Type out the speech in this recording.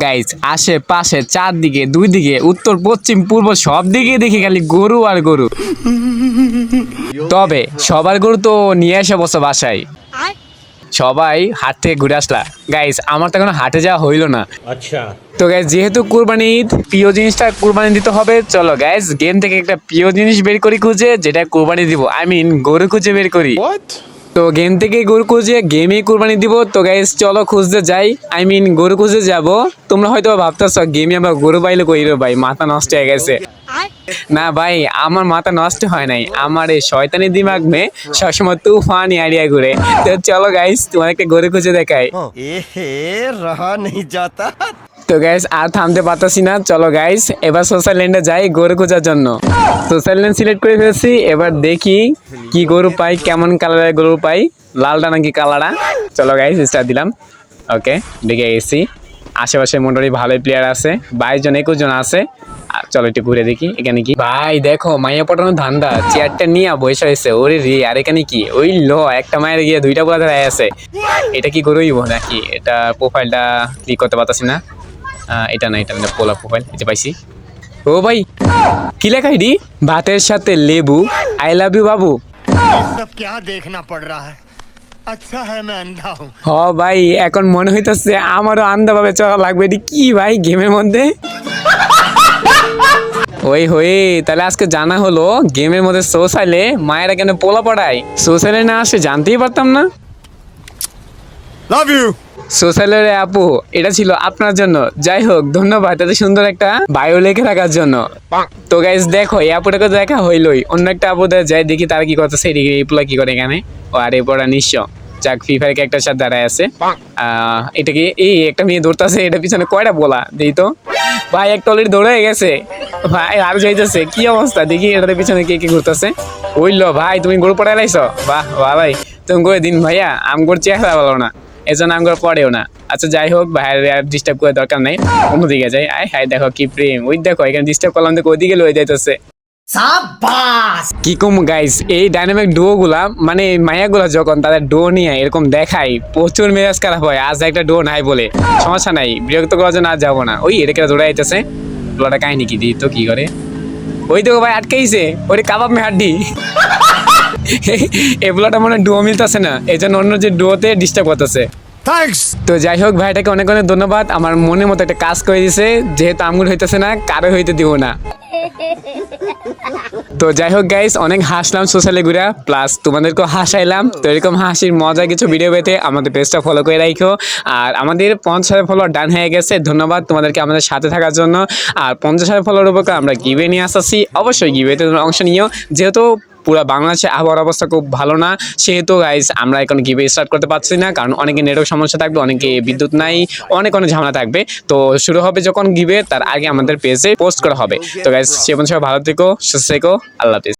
Guys আশেপাশে চারদিকে দুই দিকে উত্তর পশ্চিম পূর্ব সব দিকে দেখি খালি গরু আর গরু। তবে সবার গরু তো নিয়ে এসে বসো বাসায়। সবাই হাট থেকে ঘুরে আসলা। গাইজ আমার তো এখনও হাটে যাওয়া হইল না। আচ্ছা। তো গাইজ যেহেতু কুরবানি ঈদ প্রিয় জিনিসটা কুরবানি দিতে হবে চলো গাইজ গেম থেকে একটা প্রিয় জিনিস বের করি খুঁজে যেটা কুরবানি দিব। আই মিন গরু খুঁজে বের করি। তো গেম থেকে গরু খুঁজে গেমই কুরবানি দিব। তো গাইস চলো খুঁজতে যাই। আই মিন গরু খুঁজে যাব। তোমরা হয়তো ভাবতেছ গেমে আবার গরু পাইলে কই ভাই? মাথা নষ্ট হয়ে গেছে। না ভাই, আমার মাথা নষ্ট হয় নাই। আমার এই শয়তানি দিমাগ মে সবসময় তুফান আইডিয়া ঘুরে। তো চলো গাইস তোমার একটা গরু খুঁজে দেখাই। এ রহা নেই যাতা তো গাইস আর থামতে পারতাছি না। চলো গাইস এবার সোশ্যাল ল্যান্ডে যাই গরু খোঁজার জন্য। সোশ্যাল ল্যান্ড সিলেক্ট করে ফেলেছি, এবার দেখি কি গরু পাই, কেমন কালারের গরু পাই, লালটা নাকি কালারটা? চলো গাইস স্টার দিলাম। ওকে দেখে গেছি আশেপাশে মোটামুটি ভালোই প্লেয়ার আছে, বাইশ জন, একুশ জন আছে। আর চলো একটু ঘুরে দেখি, এখানে কি? ভাই, দেখো, মাইয়া পটানোর ধান্দা চেয়ারটা নিয়ে বসে হয়েছে ওরে রে, আর এখানে কি? ওই ল, একটা মায়ের গিয়ে দুইটা পোলা ধরে আছে। এটা কি গরুইব নাকি? এটা প্রোফাইলটা ক্লিক করতে পারতাছি না। এটা না এটা না পোলা প্রোফাইল এটা পাইছি ও ভাই কি লেখা এটি ভাতের সাথে লেবু আই লাভ ইউ বাবু सब क्या देखना पड़ रहा है अच्छा है मैं अंधा हूँ হ ভাই এখন মনে হইতেছে আমারও আন্দাভাবে চলা লাগবে এটি কি ভাই গেমের মধ্যে ওই হয়ে তাহলে আজকে জানা হলো গেমের মধ্যে সোশ্যালে মায়েরা কেন পোলা পড়ায় সোশ্যালে না আসে জানতেই পারতাম না লাভ ইউ সোশ্যালের আপু এটা ছিল আপনার জন্য। যাই হোক ধন্যবাদ এত সুন্দর একটা বায়ো লেখে রাখার জন্য। তো গাইজ দেখো এই আপুটাকে দেখা হইলই। অন্য একটা আপুদের যাই দেখি তারা কি করতেছে রিপ্লাই কি করে এখানে। ও আর এরপরা নিঃস্ব। যাক ফ্রি ফায়ার ক্যারেক্টার সাথে দাঁড়ায় আছে। এটাকে এই একটা মেয়ে দৌড়তেছে এটা পিছনে কয়টা বলা? দেই তো। ভাই একটা অলরেডি দৌড়ে গেছে। ভাই আর যাইতেছে। কি অবস্থা? দেখি এটার পিছনে কে কে ঘুরতেছে। ওইল ভাই তুমি গোল পড়াইলাইছ বাহ ভাই তুমি করে দিন ভাইয়া আম করছি চেহারা ভালো না। এজন্য আমগোর পড়েও না। আচ্ছা যাই হোক বাইরে আর ডিস্টার্ব করে দরকার নাই। অন্যদিকে যাই। আয় হাই দেখো কি প্রেম। ওই দেখো এখানে ডিস্টার্ব করলাম দেখো ওইদিকে লয়ে যাইতেছে। কি কম গাইস এই ডাইনামিক ডো গুলা মানে মায়াগুলা যখন তাদের ডো নিয়ে এরকম দেখায় প্রচুর মেজাজ খারাপ হয়। আজ একটা ডো নাই বলে। সমস্যা নাই বিরক্ত করার জন্য আজ যাব না। ওই এটাকে দৌড়ে আইতেছে লোটা কাহিনী কি দিই তো কি করে? ওই দেখো ভাই আটকাইছে ওরে কাবাব মে হাড্ডি। এগুলোটা মানে ডুয়ো মিলতেছে না। এই জন্য অন্য যে ডুয়োতে ডিস্টার্ব করতেছে। তো যাই হোক ভাইটাকে অনেক অনেক ধন্যবাদ। আমার মনের মতো একটা কাজ করে দিছে যেহেতু আঙ্গুর হইতেছে না কারও হইতে দিব না। তো যাই হোক গাইস অনেক হাসলাম সোশ্যালে ঘুরা। প্লাস তোমাদেরকেও হাসাইলাম। তো এরকম হাসির মজা কিছু ভিডিও পেতে আমাদের পেজটা ফলো করে রাখো আর আমাদের পঞ্চাশ হাজার ফলোয়ার ডান হয়ে গেছে। ধন্যবাদ তোমাদেরকে আমাদের সাথে থাকার জন্য। আর পঞ্চাশ হাজার ফলোয়ার উপর আমরা গিভে নিয়ে আসতেছি অবশ্যই গিভেতে অংশ নিও। যেহেতু পুরো বাংলাদেশে আবহাওয়ার অবস্থা খুব ভালো না। সেহেতু গাইজ আমরা এখন গিভে স্টার্ট করতে পারছি না, কারণ অনেকে নেটওয়ার্ক সমস্যা থাকবে, অনেকে বিদ্যুৎ নাই, অনেক অনেক ঝামেলা থাকবে। তো শুরু হবে যখন গিভে তার আগে আমাদের পেজে পোস্ট করা হবে। তো গাইজ সে বন্ধু ভালো থেকো, সুস্থ থেকো, আল্লাহ হাফিজ।